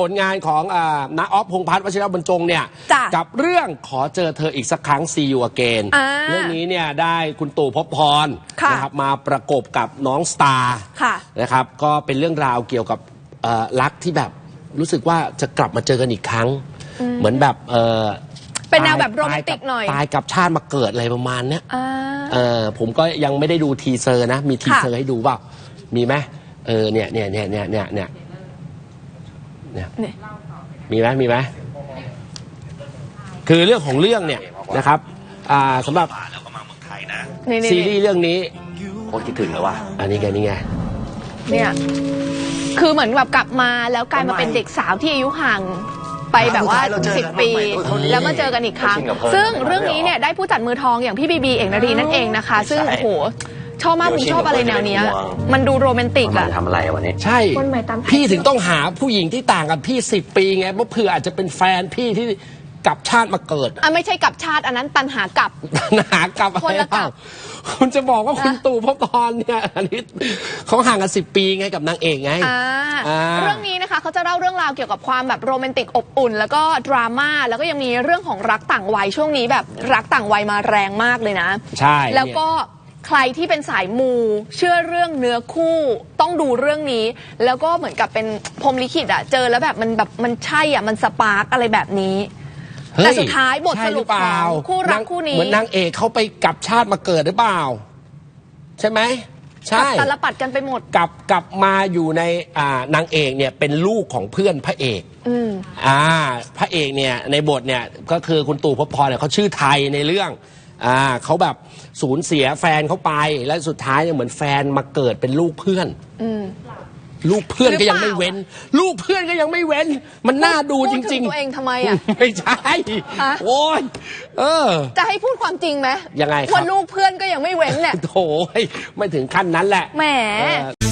ผลงานของอานาออฟพงษ์พัฒน์วชิรบรรจงเนี่ยจ้ะกับเรื่องขอเจอเธออีกสักครั้ง See You Again อ่าเรื่องนี้เนี่ยได้คุณตู่ภพบพรค่ะนะครับมาประกบกับน้องสตาร์ค่ะนะครับก็เป็นเรื่องราวเกี่ยวกับเอ่อรักที่แบบรู้สึกว่าจะกลับมาเจอกันอีกครั้ง เหมือนแบบเออเป็นแนวตายแบบโรแมนติกหน่อยตายกับชาติมาเกิดอะไรประมาณเนี้ยอ่าเออผมก็ยังไม่ได้ดูทีเซอร์นะ มีทีค่ะเซอร์ให้ดูเปล่ามีไหมเออเนี่ยเนี่ยเนี่ยเนี่ยเนี่ย เนี่ยเนี่ยเนี่ยมีไหมมีไหมคือเรื่องของเรื่องเนี่ยนะครับอ่าสำหรับแล้วก็มาเมืองไทยนะนี่นี่ซีรีส์เรื่องนี้โคตรคิดถึงเลยว่ะอันนี้ไงนี่ไงเนี่ยคือเหมือนแบบกลับมาแล้วกลายมาเป็นเด็กสาวที่อายุห่างไปแบบว่าเราเจอกันสิบปีใหม่ๆเท่านี้แล้วมาเจอกันอีกครั้งจริงกับเพิ่นซึ่งเรื่องนี้เนี่ยได้ผู้จัดมือทองอย่างพี่บีบีเอกนารีนั่นเองนะคะ ซึ่งใช่โอ้โห ชอบมากเดี๋ผยวมชอบอะไรแนวเนี้ยชินกับเพิ่นจะเป็นห่วงมันดูโรแมนติกมาอะ ทำอะไรวันนี้ ใช่ คนใหม่ตามพี่ถึงต้องหาผู้หญิงที่ต่างกับพี่สิบปีไงเพราะเผื่ออาจจะเป็นแฟนพี่ที่กลับชาติมาเกิด อะไม่ใช่กับชาติอันนั้นตันหากลับหากลับคนละกลับคุณจะบอกว่าคุณนะตู่พบตอนเนี่ยอันนี้เขาห่างกันสิบปีไงกับนางเอกไง อ่าอ่า เรื่องนี้นะคะเขาจะเล่าเรื่องราวเกี่ยวกับความแบบโรแมนติกอบอุ่น แล้วก็ดราม่าแล้วก็ยังมีเรื่องของรักต่างวัยช่วงนี้แบบรักต่างวัยมาแรงมากเลยนะ ใช่แล้วก็ ใครที่เป็นสายมู เชื่อเรื่องเนื้อคู่ต้องดูเรื่องนี้ แล้วก็เหมือนกับเป็นพรหมลิขิตอะเจอแล้วแบบมันแบบมันใช่อะมันสปาร์กอะไรแบบนี้ เฮ้ยแต่สุดท้ายบทใช่สหรุรืปเปล่าของคู่รักางคู่นี้ เหมือนนางเอกเขาไปกลับชาติมาเกิดหรือเปล่า ใช่ไหมใช่ตลปัดกันไปหมด กลับกลับมาอยู่ในอ่านางเอกเนี่ยเป็นลูกของเพื่อนพระเอก อืม อ่า พระเอกเนี่ยในบทเนี่ยก็คือคุณตู่ภพบพรเนี่ยเขาชื่อไทยในเรื่อง อ่าเขาแบบสูญเสียแฟนเขาไป และสุดท้ายเนี่ยเหมือนแฟนมาเกิดเป็นลูกเพื่อน อืม ลูกเพื่อนก็ยังหรือไม่เปล่าเว้น ลูกเพื่อนก็ยังไม่เว้น มันน่าดูจพูริถึงตัวเองทำไมอะๆ ไม่ใช่ฮะ โอ้ยเออ จะให้พูดความจริงไหมยังไงครับ ว่าลูกเพื่อนก็ยังไม่เว้นเนี่ยโถยไม่ถึงขั้นนั้นแหละ แหม เออ